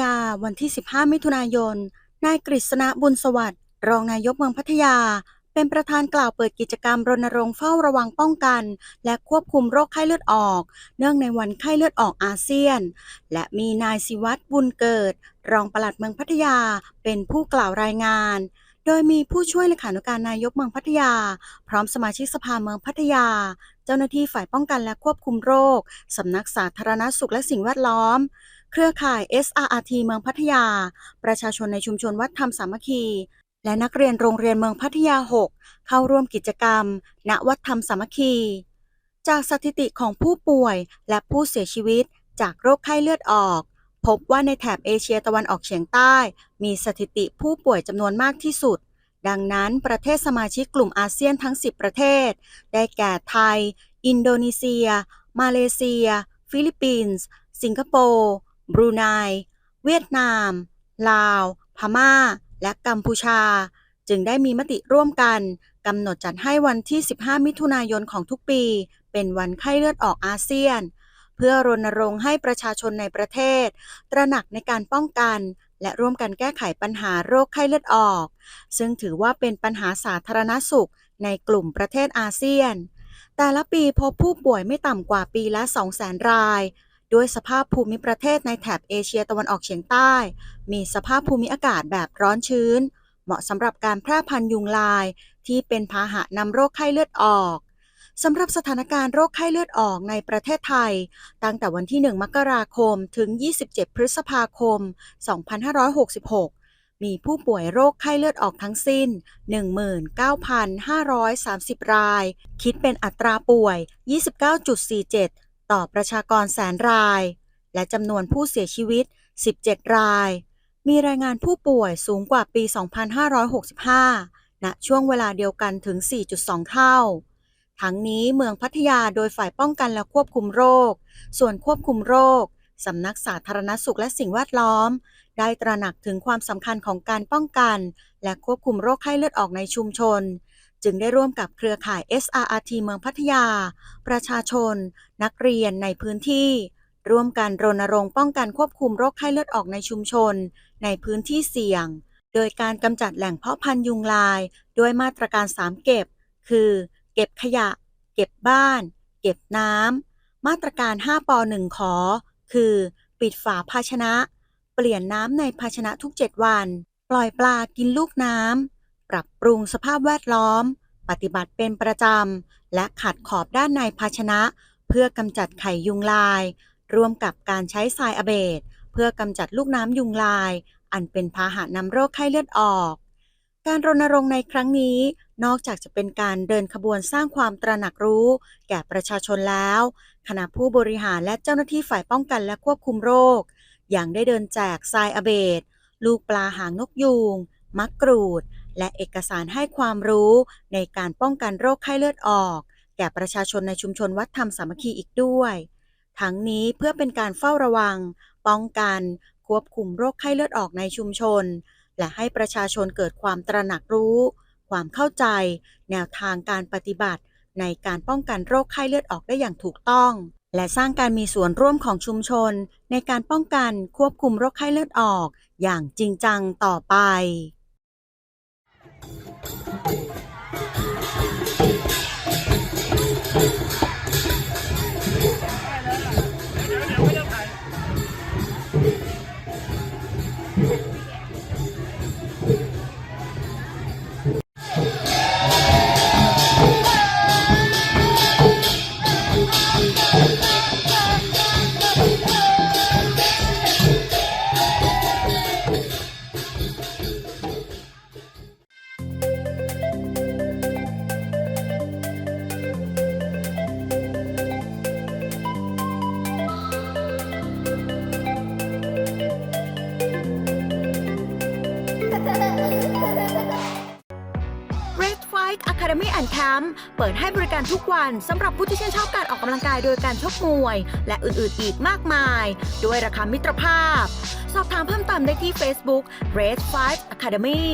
กาวันที่ 15 มิถุนายน นายกฤษณะบุญสวัสดิ์ รองนายกเมืองพัทยา เป็นประธานกล่าวเปิดกิจกรรมรณรงค์เฝ้าระวังป้องกัน และควบคุมโรคไข้เลือดออก เนื่องในวันไข้เลือดออกอาเซียน และมีนายศิวัตรบุญเกิด รองปลัดเมืองพัทยา เป็นผู้กล่าวรายงาน โดยมีผู้ช่วยเลขานุการนายกเมืองพัทยา พร้อมสมาชิกสภาเมืองพัทยาเจ้าหน้าที่ฝ่ายป้องกันและควบคุมโรค สำนักสาธารณสุขและสิ่งแวดล้อม เครือข่าย SRRT เมืองพัทยา ประชาชนในชุมชนวัดธรรมสามัคคี และนักเรียนโรงเรียนเมืองพัทยา 6 เข้าร่วมกิจกรรม ณ วัดธรรมสามัคคี จากสถิติของผู้ป่วยและผู้เสียชีวิตจากโรคไข้เลือดออก พบว่าในแถบเอเชียตะวันออกเฉียงใต้ มีสถิติผู้ป่วยจำนวนมากที่สุดดังนั้นประเทศสมาชิกกลุ่มอาเซียนทั้ง 10 ประเทศ ได้แก่ไทย อินโดนีเซีย มาเลเซีย ฟิลิปปินส์ สิงคโปร์ บรูไน เวียดนาม ลาว พม่า และกัมพูชา จึงได้มีมติร่วมกันกำหนดจัดให้วันที่ 15 มิถุนายนของทุกปี เป็นวันไข้เลือดออกอาเซียน เพื่อรณรงค์ให้ประชาชนในประเทศ ตระหนักในการป้องกัน และร่วมกันแก้ไขปัญหาโรคไข้เลือดออก ซึ่งถือว่าเป็นปัญหาสาธารณสุขในกลุ่มประเทศอาเซียน แต่ละปีพบผู้ป่วยไม่ต่ำกว่าปีละ 200,000 ราย ด้วยสภาพภูมิประเทศในแถบเอเชียตะวันออกเฉียงใต้ มีสภาพภูมิอากาศแบบร้อนชื้น เหมาะสำหรับการแพร่พันธุ์ยุงลาย ที่เป็นพาหะนำโรคไข้เลือดออกสำหรับสถานการณ์โรคไข้เลือดออกในประเทศไทย ตั้งแต่วันที่ 1 มกราคม ถึง 27 พฤษภาคม 2566 มีผู้ป่วยโรคไข้เลือดออกทั้งสิ้น 19,530 ราย คิดเป็นอัตราป่วย 29.47 ต่อประชากรแสนราย และจำนวนผู้เสียชีวิต 17 ราย มีรายงานผู้ป่วยสูงกว่าปี 2565 ณ ช่วงเวลาเดียวกันถึง 4.2 เท่า ทั้งนี้เมืองพัทยาโดยฝ่ายป้องกันและควบคุมโรค ส่วนควบคุมโรค สำนักสาธารณสุขและสิ่งแวดล้อม ได้ตระหนักถึงความสำคัญของการป้องกัน และควบคุมโรคไข้เลือดออกในชุมชน จึงได้ร่วมกับเครือข่าย SRRT เมืองพัทยา ประชาชน นักเรียนในพื้นที่ ร่วมกันรณรงค์ป้องกันควบคุมโรคไข้เลือดออกในชุมชน ในพื้นที่เสี่ยง โดยการกำจัดแหล่งเพาะพันธุ์ยุงลาย ด้วยมาตรการ 3 เก็บ คือ เก็บขยะ เก็บบ้าน เก็บน้ำ มาตรการ 5ป1ขอ คือ ปิดฝาภาชนะ เปลี่ยนน้ำในภาชนะทุก 7 วัน ปล่อยปลากินลูกน้ำ ปรับปรุงสภาพแวดล้อม ปฏิบัติเป็นประจำ และขัดขอบด้านในภาชนะ เพื่อกำจัดไข่ยุงลาย ร่วมกับการใช้ทรายอเบดเพื่อกำจัดลูกน้ำยุงลาย อันเป็นพาหะนำโรคไข้เลือดออก การรณรงค์ในครั้งนี้ นอกจากจะเป็นการเดินขบวนสร้างความตระหนักรู้ แก่ประชาชนแล้ว คณะผู้บริหารและเจ้าหน้าที่ฝ่ายป้องกันและควบคุมโรค อย่างได้เดินแจกทรายอเบดลูกปลาหางนกยูง มักกรูด และเอกสารให้ความรู้ในการป้องกันโรคไข้เลือดออก แก่ประชาชนในชุมชนวัดธรรมสามัคคีอีกด้วย ทั้งนี้เพื่อเป็นการเฝ้าระวัง ป้องกัน ควบคุมโรคไข้เลือดออกในชุมชน และให้ประชาชนเกิดความตระหนักรู้ ความเข้าใจ แนวทางการปฏิบัติ ในการป้องกันโรคไข้เลือดออกได้อย่างถูกต้อง และสร้างการมีส่วนร่วมของชุมชน ในการป้องกันควบคุมโรคไข้เลือดออก อย่างจริงจังต่อไป Fight Academy and Camp เปิดให้บริการทุกวันสำหรับผู้ที่ชื่นชอบการออกกำลังกายโดยการชกมวย และอื่นๆอีกมากมาย ด้วยราคามิตรภาพ สอบถามเพิ่มเติมได้ที่ Facebook Red Fight Academy